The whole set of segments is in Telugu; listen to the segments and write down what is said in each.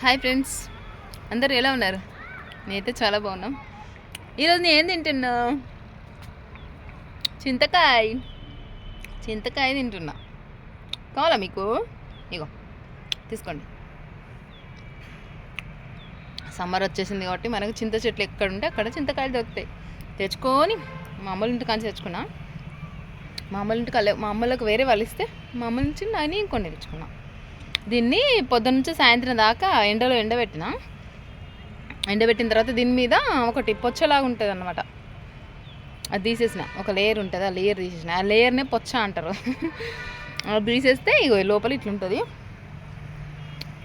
హాయ్ ఫ్రెండ్స్ అందరు ఎలా ఉన్నారు? నేనైతే చాలా బాగున్నాం. ఈరోజు నేను ఏం తింటున్నా? చింతకాయ. చింతకాయ తింటున్నా. కావాలా మీకు? ఇగో తీసుకోండి. సమ్మర్ వచ్చేసింది కాబట్టి మనకు చింత చెట్లు ఎక్కడ ఉంటే అక్కడ చింతకాయలు దొరుకుతాయి. తెచ్చుకొని మా అమ్మల ఇంటి కాంచి తెచ్చుకున్నా. మా అమ్మల ఇంటికి మా అమ్మలకు వేరే వాళ్ళు ఇస్తే మా అమ్మ నుంచి నేను ఇంకొన్ని తెచ్చుకున్నా. దీన్ని పొద్దున్న నుంచి సాయంత్రం దాకా ఎండలో ఎండబెట్టిన. ఎండబెట్టిన తర్వాత దీని మీద ఒకటి పొచ్చలాగా ఉంటుంది అనమాట అది తీసేసిన. ఒక లేయర్ ఉంటుంది ఆ లేయర్ తీసేసిన. ఆ లేయర్నే పొచ్చ అంటారు. అది తీసేస్తే ఇగో లోపల ఇట్లుంటుంది.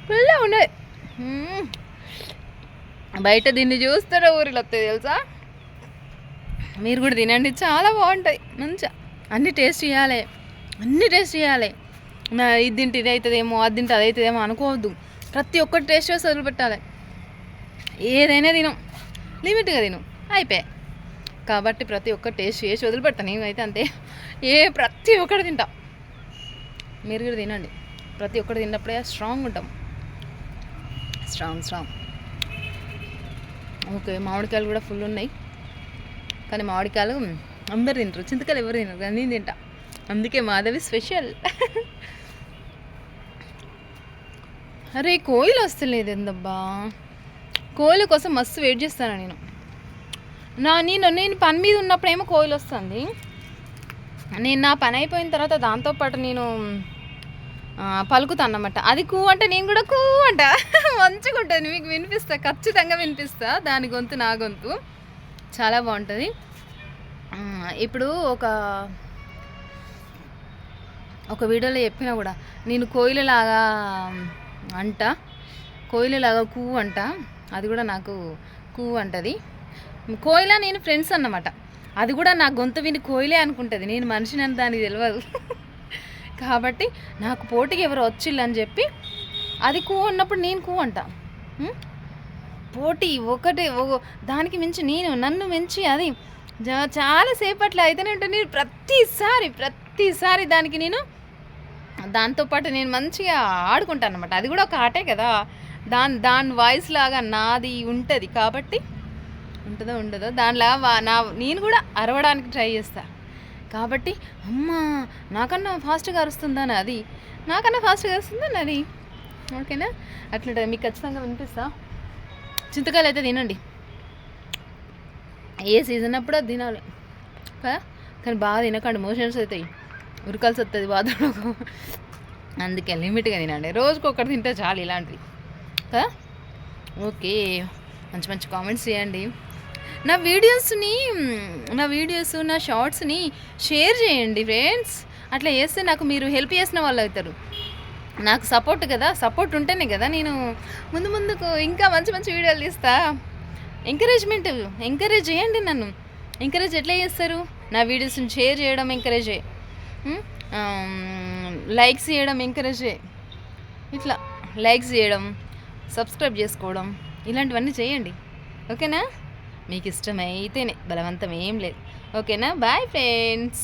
ఫుల్గా ఉండదు బయట దీన్ని చూస్తారో ఊరిలో వస్తాయి తెలుసా? మీరు కూడా తినండి చాలా బాగుంటాయి. మంచిగా. అన్ని టేస్ట్ చేయాలి. అన్ని టేస్ట్ చేయాలి. ఇది తింటే ఇది అవుతుందేమో అది తింటే అది అవుతుందేమో అనుకోవద్దు. ప్రతి ఒక్కటి టేస్ట్ చేసి వదిలిపెట్టాలి. ఏదైనా తినం. లిమిట్గా తిను. అయిపోయాయి. కాబట్టి ప్రతి ఒక్క టేస్ట్ చేసి వదిలిపెడతాను నేనైతే అంతే. ఏ ప్రతి ఒక్కటి తింటా. మీరు కూడా తినండి. ప్రతి ఒక్కటి తిన్నప్పుడే స్ట్రాంగ్ ఉంటాం. స్ట్రాంగ్ స్ట్రాంగ్ ఓకే మామిడికాయలు కూడా ఫుల్ ఉన్నాయి. కానీ మామిడికాయలు అందరు తింటారు. చింతకాయలు ఎవరు తినరు. కానీ నేను తింటా. అందుకే మాధవి స్పెషల్ అరే కోయిలు వస్తలేదు ఏందబ్బా కోయిల కోసం మస్తు వెయిట్ చేస్తాను నేను. నా నేను నేను పని మీద ఉన్నప్పుడేమో కోయిలు వస్తుంది. నేను నా పని అయిపోయిన తర్వాత దాంతోపాటు నేను పలుకుతాను అన్నమాట అది కూ అంటే నేను కూడా కూ అంట. మంచిగా ఉంటుంది మీకు వినిపిస్తా ఖచ్చితంగా వినిపిస్తా. దాని గొంతు నా గొంతు. చాలా బాగుంటుంది. ఇప్పుడు ఒక ఒక వీడియోలో చెప్పినా కూడా నేను కోయిలలాగా అంట. కోయిలలాగా కూ అంట. అది కూడా నాకు కూ అంటది. కోయిల నేను ఫ్రెండ్స్ అన్నమాట. అది కూడా నా గొంతు విని కోయిలే అనుకుంటుంది. నేను మనిషిని అని దానికి తెలియదు కాబట్టి నాకు పోటీకి ఎవరు వచ్చిల్లని చెప్పి అది కూ అన్నప్పుడు నేను కూ అంట. పోటీ ఒకటి దానికి మించి నేను నన్ను మించి అది చాలాసేపట్లో అయితేనే ఉంటుంది. ప్రతిసారి ప్రతిసారి దానికి నేను దాంతోపాటు నేను మంచిగా ఆడుకుంటాను అనమాట అది కూడా ఒక ఆటే కదా. దాని దాని వాయిస్ లాగా నాది ఉంటుంది కాబట్టి ఉంటుందో ఉండదో దానిలాగా నా నేను కూడా అరవడానికి ట్రై చేస్తా. కాబట్టి అమ్మా నాకన్నా ఫాస్ట్గా అరుస్తుందా అది నాకన్నా ఫాస్ట్గా అరుస్తుందా అది ఓకేనా? అట్లుంటుంది. మీకు ఖచ్చితంగా వినిపిస్తా? చింతకాయలు అయితే తినండి. ఏ సీజన్ అప్పుడు అది తినాలి. కదా కానీ బాగా తినకండి. మోషన్స్ అవుతాయి ఉరకాల్సి వస్తుంది బాత్రూంలో అందుకే లిమిట్గా తినండి. రోజుకి ఒకటి తింటే చాలు ఇలాంటివి. కదా? ఓకే. మంచి మంచి కామెంట్స్ చేయండి. నా వీడియోస్ని నా వీడియోస్ నా షార్ట్స్ని షేర్ చేయండి ఫ్రెండ్స్. అట్లా చేస్తే నాకు మీరు హెల్ప్ చేసిన వాళ్ళు అవుతారు. నాకు సపోర్ట్ కదా? సపోర్ట్ ఉంటేనే కదా నేను ముందు ముందుకు ఇంకా మంచి మంచి వీడియోలు తీస్తా. ఎంకరేజ్మెంట్ ఎంకరేజ్ చేయండి నన్ను. ఎంకరేజ్ ఎట్లా చేస్తారు? నా వీడియోస్ని షేర్ చేయడం ఎంకరేజ్. Hmm? Um, లైక్స్ చేయడం ఎంకరేజ్ ఇట్లా లైక్స్ చేయడం సబ్స్క్రైబ్ చేసుకోవడం ఇలాంటివన్నీ చేయండి. ఓకేనా మీకు ఇష్టమైతేనే బలవంతం ఏం లేదు. ఓకేనా బాయ్ ఫ్రెండ్స్